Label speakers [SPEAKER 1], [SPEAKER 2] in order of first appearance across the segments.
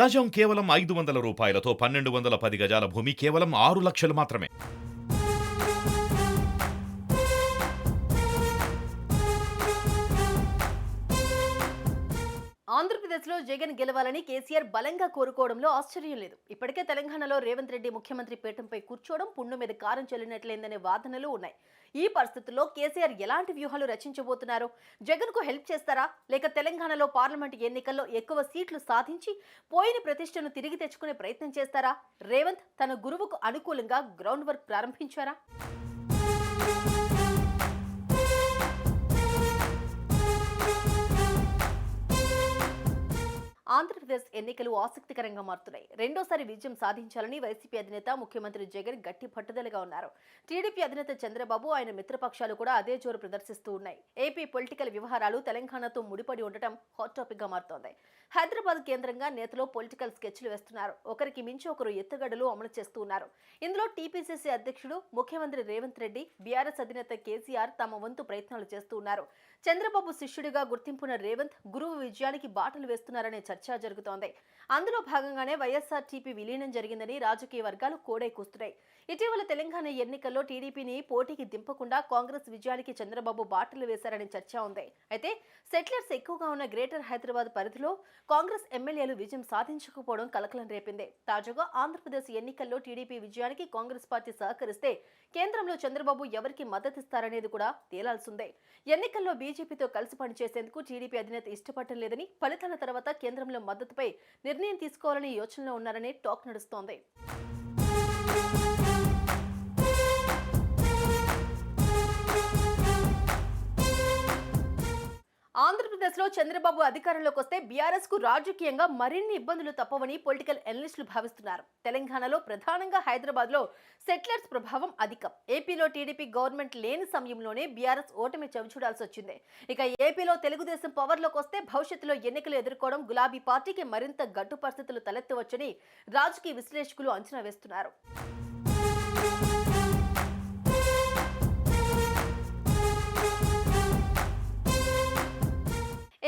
[SPEAKER 1] గజం కేవలం ఐదు వందల రూపాయలతో పన్నెండు వందల పది గజాల భూమి కేవలం ఆరు లక్షలు మాత్రమే.
[SPEAKER 2] ఆంధ్రప్రదేశ్లో జగన్ గెలవాలని కేసీఆర్ బలంగా కోరుకోవడంలో ఆశ్చర్యం లేదు. ఇప్పటికే తెలంగాణలో రేవంత్ రెడ్డి ముఖ్యమంత్రి పీఠంపై కూర్చోవడం పుండు మీద కారం చెల్లినట్లేందనే వాదనలు ఉన్నాయి. ఈ పరిస్థితుల్లో కేసీఆర్ ఎలాంటి వ్యూహాలు రచించబోతున్నారు? జగన్కు హెల్ప్ చేస్తారా? లేక తెలంగాణలో పార్లమెంట్ ఎన్నికల్లో ఎక్కువ సీట్లు సాధించి పోయిన ప్రతిష్టను తిరిగి తెచ్చుకునే ప్రయత్నం చేస్తారా? రేవంత్ తన గురువుకు అనుకూలంగా గ్రౌండ్ వర్క్ ప్రారంభించారా? ఆంధ్రప్రదేశ్ ఎన్నికలు ఆసక్తికరంగా మారుతున్నాయి. రెండోసారి విజయం సాధించాలని వైసీపీ అధినేత ముఖ్యమంత్రి జగన్ గట్టి పట్టుదలగా ఉన్నారు. టీడీపీ అధినేత చంద్రబాబు ఆయన మిత్రపక్షాలు కూడా అదే జోరు ప్రదర్శిస్తూ ఉన్నాయి. ఏపీ పొలిటికల్ వ్యవహారాలు తెలంగాణతో ముడిపడి ఉండటం హాట్ టాపిక్గా మారుతోంది. హైదరాబాద్ కేంద్రంగా నేతలు పొలిటికల్ స్కెచ్లు వేస్తున్నారు. ఒకరికి మించి ఒకరు ఎత్తుగడలు అమలు చేస్తూ ఉన్నారు. ఇందులో టీపీసీసీ అధ్యక్షుడు ముఖ్యమంత్రి రేవంత్ రెడ్డి బీఆర్ఎస్ అధినేత కేసీఆర్ తమ వంతు ప్రయత్నాలు చేస్తూ ఉన్నారు. చంద్రబాబు శిష్యుడిగా గుర్తింపున్న రేవంత్ గురువు విజయానికి బాటలు వేస్తున్నారనే చర్చ జరుగుతోంది. అందులో భాగంగానే వైఎస్ఆర్ టీపీ విలీనం జరిగిందని రాజకీయ వర్గాలు కోడై కూస్తున్నాయి ఇటీవల తెలంగాణ ఎన్నికల్లో టీడీపీని పోటీకి దింపకుండా కాంగ్రెస్ విజయానికి చంద్రబాబు బాటలు వేశారనే చర్చ ఉంది. అయితే సెటిలర్స్ ఎక్కువగా ఉన్న గ్రేటర్ హైదరాబాద్ పరిధిలో కాంగ్రెస్ ఎమ్మెల్యేలు విజయం సాధించకపోవడం కలకలం రేపింది. తాజాగా ఆంధ్రప్రదేశ్ ఎన్నికల్లో టీడీపీ విజయానికి కాంగ్రెస్ పార్టీ సహకరిస్తే కేంద్రంలో చంద్రబాబు ఎవరికి మద్దతిస్తారనేది కూడా తేలాల్సిందే ఎన్నికల్లో బీజేపీతో కలిసి పనిచేసేందుకు టీడీపీ అధినేత ఇష్టపడటం లేదని ఫలితాల తర్వాత కేంద్రంలో మద్దతుపై నిర్ణయం తీసుకోవాలని యోచనలో ఉన్నారని టాక్ నడుస్తోంది. ఆంధ్రప్రదేశ్లో చంద్రబాబు అధికారంలోకి వస్తే బీఆర్ఎస్కు రాజకీయంగా మరిన్ని ఇబ్బందులు తప్పవని పొలిటికల్ ఎనలిస్టులు భావిస్తున్నారు. తెలంగాణలో ప్రధానంగా హైదరాబాద్లో సెటిలర్స్ ప్రభావం అధికం. ఏపీలో టీడీపీ గవర్నమెంట్ లేని సమయంలోనే బీఆర్ఎస్ ఓటమి చవిచూడాల్సి వచ్చింది. ఇక ఏపీలో తెలుగుదేశం పవర్లోకి వస్తే భవిష్యత్తులో ఎన్నికలు ఎదుర్కోవడం గులాబీ పార్టీకి మరింత గడ్డు పరిస్థితులు తలెత్తవచ్చని రాజకీయ విశ్లేషకులు అంచనా వేస్తున్నారు.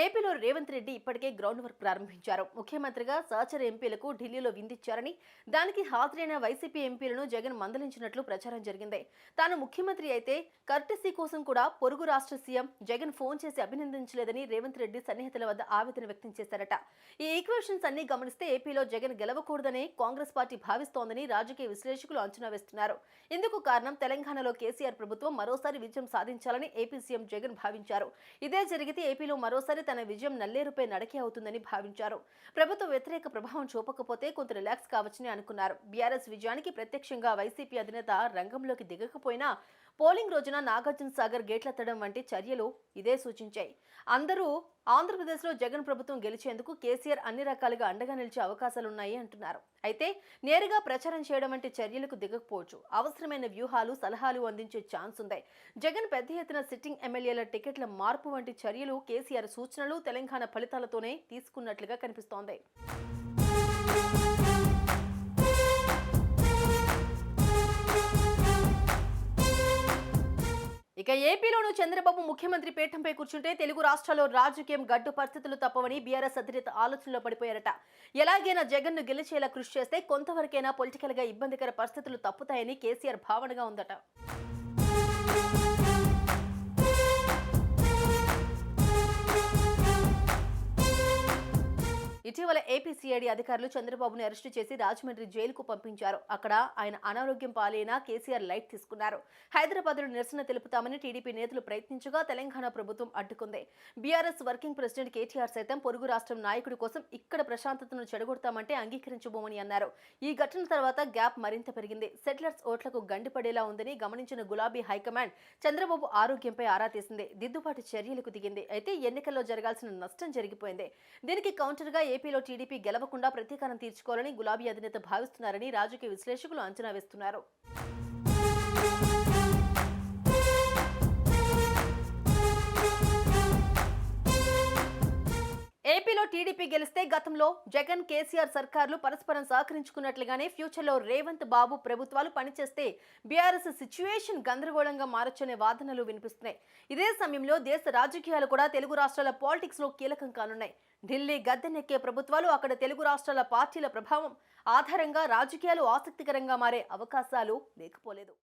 [SPEAKER 2] ఏపీలో రేవంత్ రెడ్డి ఇప్పటికే గ్రౌండ్ వర్క్ ప్రారంభించారు. ముఖ్యమంత్రిగా సహచర ఎంపీలకు ఢిల్లీలో విందిచ్చారని దానికి హాజరైన వైసీపీ ఎంపీలను జగన్ మందలించినట్లు ప్రచారం జరిగింది. తాను ముఖ్యమంత్రి అయితే కర్టసీ కోసం కూడా పొరుగు రాష్ట్ర సీఎం జగన్ ఫోన్ చేసి అభినందించలేదని రేవంత్ రెడ్డి సన్నిహితుల వద్ద ఆవేదన వ్యక్తం చేశారట. ఈ ఈక్వేషన్స్ అన్ని గమనిస్తే ఏపీలో జగన్ గెలవకూడదని కాంగ్రెస్ పార్టీ భావిస్తోందని రాజకీయ విశ్లేషకులు అంచనా వేస్తున్నారు. ఇందుకు కారణం తెలంగాణలో కేసీఆర్ ప్రభుత్వం మరోసారి విజయం సాధించాలని ఏపీ సీఎం జగన్ భావించారు. ఇదే జరిగితే ఏపీలో మరోసారి తన విజయం నల్లేరుపై నడకే అవుతుందని భావించారు. ప్రభుత్వ వ్యతిరేక ప్రభావం చూపకపోతే కొంత రిలాక్స్ కావచ్చని అనుకున్నారు. బీఆర్ఎస్ విజయానికి ప్రత్యక్షంగా వైసీపీ అధినేత రంగంలోకి దిగకపోయినా పోలింగ్ రోజున నాగార్జున సాగర్ గేట్లెత్తడం వంటి చర్యలు ఇదే సూచించాయి. అందరూ ఆంధ్రప్రదేశ్లో జగన్ ప్రభుత్వం గెలిచేందుకు కేసీఆర్ అన్ని రకాలుగా అండగా నిలిచే అవకాశాలున్నాయి అంటున్నారు. అయితే నేరుగా ప్రచారం చేయడం వంటి చర్యలకు దిగకపోవచ్చు. అవసరమైన వ్యూహాలు సలహాలు అందించే ఛాన్స్ ఉంది. జగన్ పెద్ద ఎత్తున సిట్టింగ్ ఎమ్మెల్యేల టికెట్ల మార్పు వంటి చర్యలు కేసీఆర్ సూచనలు తెలంగాణ ఫలితాలతోనే తీసుకున్నట్లుగా కనిపిస్తోంది. ఇక ఏపీలోనూ చంద్రబాబు ముఖ్యమంత్రి పీఠంపై కూర్చుంటే తెలుగు రాష్ట్రాల్లో రాజకీయం గడ్డు పరిస్థితులు తప్పవని బీఆర్ఎస్ అధినేత ఆలోచనలో పడిపోయారట. ఎలాగైనా జగన్ను గెలిచేలా కృషి చేస్తే కొంతవరకైనా పొలిటికల్గా ఇబ్బందికర పరిస్థితులు తప్పుతాయని కేసీఆర్ భావనగా ఉందట. ఇటీవల ఏపీసీఐడి అధికారులు చంద్రబాబును అరెస్టు చేసి రాజమండ్రి జైలుకు పంపించారు. అక్కడ ఆయన అనారోగ్యం పాలైన కేసీఆర్ లైట్ తీసుకున్నారు. హైదరాబాద్లో నిరసన తెలుపుతామని టీడీపీ నేతలు ప్రయత్నించగా తెలంగాణ ప్రభుత్వం అడ్డుకుంది. బీఆర్ఎస్ వర్కింగ్ ప్రెసిడెంట్ కేటీఆర్ సైతం పొరుగు రాష్ట్రం నాయకుడి కోసం ఇక్కడ ప్రశాంతతను చెడగొడతామంటే అంగీకరించబోమని అన్నారు. ఈ ఘటన తర్వాత గ్యాప్ మరింత పెరిగింది. సెటిలర్స్ ఓట్లకు గండిపడేలా ఉందని గమనించిన గులాబీ హైకమాండ్ చంద్రబాబు ఆరోగ్యంపై ఆరా తీసింది. దిద్దుబాటు చర్యలకు దిగింది. అయితే ఎన్నికల్లో జరగాల్సిన నష్టం జరిగిపోయింది. దీనికి కౌంటర్గా ఏ ఏపీలో టీడీపీ గెలవకుండా ప్రతీకారం తీర్చుకోవాలని గులాబీ అధినేత భావిస్తున్నారని రాజకీయ విశ్లేషకులు అంచనా వేస్తున్నారు. టీడీపీ గెలిస్తే గతంలో జగన్ కేసీఆర్ సర్కార్లు పరస్పరం సహకరించుకున్నట్లుగానే ఫ్యూచర్లో రేవంత్ బాబు ప్రభుత్వాలు పనిచేస్తే బీఆర్ఎస్ సిచ్యువేషన్ గందరగోళంగా మారొచ్చనే వాదనలు వినిపిస్తున్నాయి. ఇదే సమయంలో దేశ రాజకీయాలు కూడా తెలుగు రాష్ట్రాల పాలిటిక్స్లో కీలకం కానున్నాయి. ఢిల్లీ గద్దెనెక్కే ప్రభుత్వాలు అక్కడ తెలుగు రాష్ట్రాల పార్టీల ప్రభావం ఆధారంగా రాజకీయాలు ఆసక్తికరంగా మారే అవకాశాలు లేకపోలేదు.